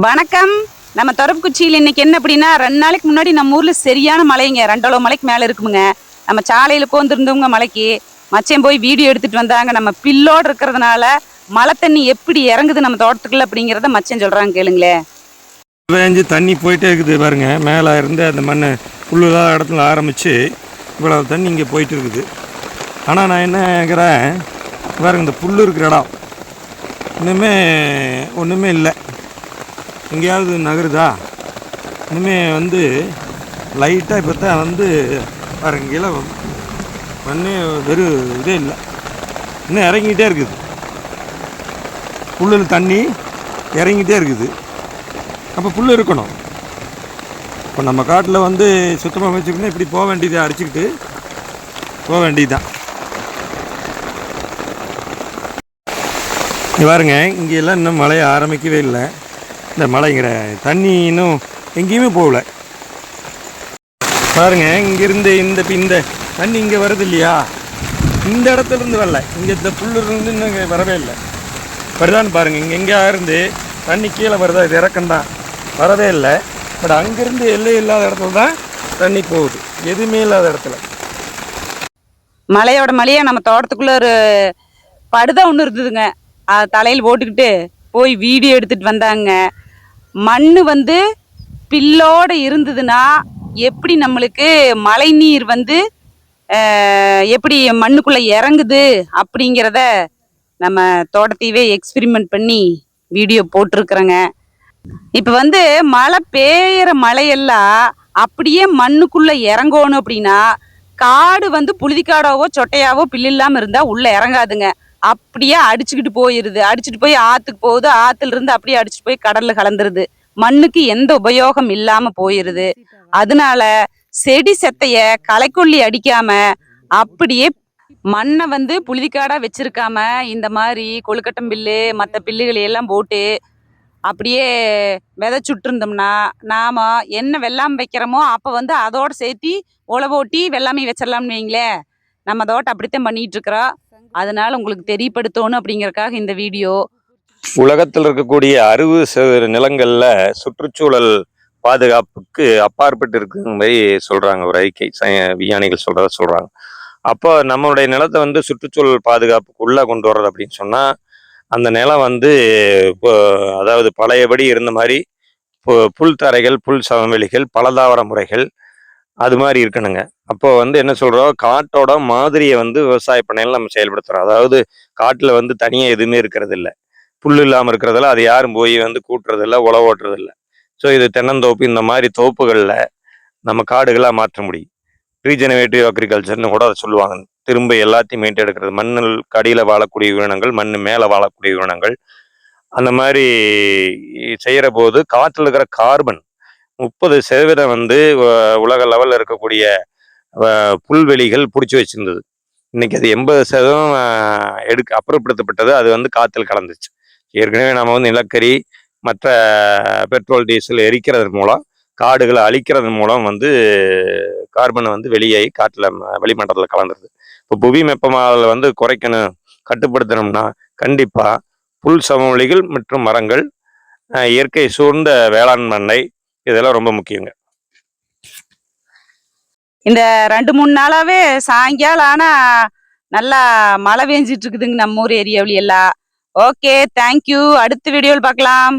வணக்கம். நம்ம தொடர்புக்குச்சியில் இன்னைக்கு என்ன அப்படின்னா ரெண்டு நாளைக்கு முன்னாடி நம்ம ஊர்ல சரியான மலைங்க ரெண்டளவு மலைக்கு மேல இருக்குமுங்க. நம்ம சாலையில போந்திருந்தவங்க மலைக்கு மச்சம் போய் வீடியோ எடுத்துட்டு வந்தாங்க. நம்ம பில்லோடு இருக்கிறதுனால மழை தண்ணி எப்படி இறங்குது நம்ம தோட்டத்துக்குள்ள அப்படிங்கிறத மச்சம் சொல்றாங்க கேளுங்களேன் வேஞ்சு தண்ணி போயிட்டே இருக்குது பாருங்க. மேலே இருந்து அந்த மண் புல்லுலாம் இடத்துல ஆரம்பித்து இவ்வளோ தண்ணி இங்கே போயிட்டு இருக்குது. ஆனால் நான் என்ன கேட்குறேன் பாருங்க இந்த புல் இருக்கிற இடம். இன்னுமே ஒன்றுமே இல்லை. எங்கேயாவது நகருதா? இனிமேல் வந்து லைட்டாக இப்போ தான் வந்து பாருங்க கீழே மண்ணே வெறும் இதே இல்லை. இன்னும் இறங்கிக்கிட்டே இருக்குது. புல்லில் தண்ணி இறங்கிட்டே இருக்குது. அப்போ புல் இருக்கணும். இப்போ நம்ம காட்டில் வந்து சுத்தமாக வச்சுக்கணும் இப்படி போக வேண்டியதை அடிச்சுக்கிட்டு போக வேண்டியதுதான். இங்க பாருங்க இங்கெல்லாம் இன்னும் மழையை ஆரம்பிக்கவே இல்லை. இந்த மலைங்கிற தண்ணி இன்னும் எங்கேயுமே போகல. பாருங்க இங்கேருந்து இந்த இந்த தண்ணி இங்கே வருது இல்லையா? இந்த இடத்துலருந்து வரல. இங்கே இந்த புல்லு இன்னும் இங்கே வரவே இல்லை. வருதான்னு பாருங்க இங்கே எங்கேயா இருந்து தண்ணி கீழே வருதா? இது இறக்கம்தான் வரவே இல்லை. பட் அங்கேருந்து எல்லை இல்லாத இடத்துல தான் தண்ணி போகுது. எதுவுமே இல்லாத இடத்துல. மலையோட மலையை நம்ம தோட்டத்துக்குள்ள ஒரு படுதா ஒன்று இருந்ததுங்க. தலையில் போட்டுக்கிட்டு போய் வீடியோ எடுத்துகிட்டு வந்தாங்க. மண் வந்து பில்லோடு இருந்ததுன்னா எப்படி நம்மளுக்கு மழை நீர் வந்து எப்படி மண்ணுக்குள்ளே இறங்குது அப்படிங்கிறத நம்ம தோட்டத்தையவே எக்ஸ்பிரிமெண்ட் பண்ணி வீடியோ போட்டிருக்குறேங்க. இப்போ வந்து மழை பெய்கிற மழையெல்லாம் அப்படியே மண்ணுக்குள்ளே இறங்கணும் அப்படின்னா காடு வந்து புழுதிக்காடாவோ சொட்டையாவோ பில்லு இல்லாமல் இருந்தால் உள்ளே இறங்காதுங்க. அப்படியே அடிச்சுக்கிட்டு போயிருது. அடிச்சுட்டு போய் ஆத்துக்கு போகுது. ஆத்துல இருந்து அப்படியே அடிச்சுட்டு போய் கடல்ல கலந்துருது. மண்ணுக்கு எந்த உபயோகம் இல்லாம போயிருது. அதனால செடி செத்தைய களைக்கொல்லி அடிக்காம அப்படியே மண்ணை வந்து புழுதிக்காடா வச்சிருக்காம இந்த மாதிரி கொழுக்கட்டம் பில்லு மற்ற பில்லுகளை எல்லாம் போட்டு அப்படியே விதைச்சுட்டு இருந்தோம்னா நாம என்ன வெள்ளாமை வைக்கிறோமோ அப்போ வந்து அதோட சேர்த்து உழவு ஓட்டி வெள்ளாமை வச்சிடலாம்னு வைங்களேன் நம்ம தோட்டம் அப்படித்தான் பண்ணிட்டு இருக்கிறோம். அதனால உங்களுக்கு தெரியப்படுத்தணும் அப்படிங்கறக்காக இந்த வீடியோ. உலகத்தில் இருக்கக்கூடிய அறுபது சதவீத நிலங்கள்ல சுற்றுச்சூழல் பாதுகாப்புக்கு அப்பாற்பட்டு இருக்குங்கிற மாதிரி சொல்றாங்க ஒரு அறிக்கை விஞ்ஞானிகள் சொல்றத சொல்றாங்க. அப்போ நம்மளுடைய நிலத்தை வந்து சுற்றுச்சூழல் பாதுகாப்புக்குள்ளே கொண்டு வர்றது அப்படின்னு சொன்னால் அந்த நிலம் வந்து இப்போ அதாவது பழையபடி இருந்த மாதிரி பு- புல் தரைகள் புல் சமவெளிகள் பலதாவர முறைகள் அது மாதிரி இருக்கணுங்க. அப்போ வந்து என்ன சொல்றோம்? காட்டோட மாதிரியை வந்து விவசாய பண்ணையில நம்ம செயல்படுத்துறோம். அதாவது காட்டுல வந்து தனியா எதுவுமே இருக்கிறது இல்லை புல் இல்லாமல் இருக்கிறதுல அது யாரும் போய் வந்து கூட்டுறதில்ல உழவு ஓட்டுறதில்ல. ஸோ இது தென்னந்தோப்பு இந்த மாதிரி தோப்புகளில் நம்ம காடுகளாக மாற்ற முடியும். ரீஜெனவேட்டிவ் அக்ரிகல்ச்சர்னு கூட அதை சொல்லுவாங்க. திரும்ப எல்லாத்தையும் மீட்டெடுக்கிறது மண்ணில் கடியில் வாழக்கூடிய உயிரினங்கள் மண் மேலே வாழக்கூடிய உயிரினங்கள். அந்த மாதிரி செய்கிற போது காற்றில் இருக்கிற கார்பன் முப்பது சதவீதம் வந்து உலக லெவலில் இருக்கக்கூடிய புல்வெளிகள் பிடிச்சி வச்சிருந்தது. இன்னைக்கு அது எண்பது சதவீதம் எடுக்க அப்புறப்படுத்தப்பட்டது. அது வந்து காற்றில் கலந்துச்சு. ஏற்கனவே நம்ம வந்து நிலக்கரி மற்ற பெட்ரோல் டீசல் எரிக்கிறதன் மூலம் காடுகளை அழிக்கிறதன் மூலம் வந்து கார்பனை வந்து வெளியாகி காட்டில் வெளிமண்டலத்தில் கலந்துருது. இப்போ புவி வெப்பமாதலை வந்து குறைக்கணும் கட்டுப்படுத்தணும்னா கண்டிப்பாக புல் சமவெளிகள் மற்றும் மரங்கள் இயற்கை சூழ்ந்த வேளாண் மண்ணை இதெல்லாம் ரொம்ப முக்கியங்க. இந்த ரெண்டு மூணு நாளாவே சாயங்காலம் ஆனா நல்லா மழை பெஞ்சிட்டு இருக்குதுங்க நம்ம ஊர் ஏரியாவில எல்லாம். ஓகே தேங்க்யூ அடுத்த வீடியோவில் பார்க்கலாம்.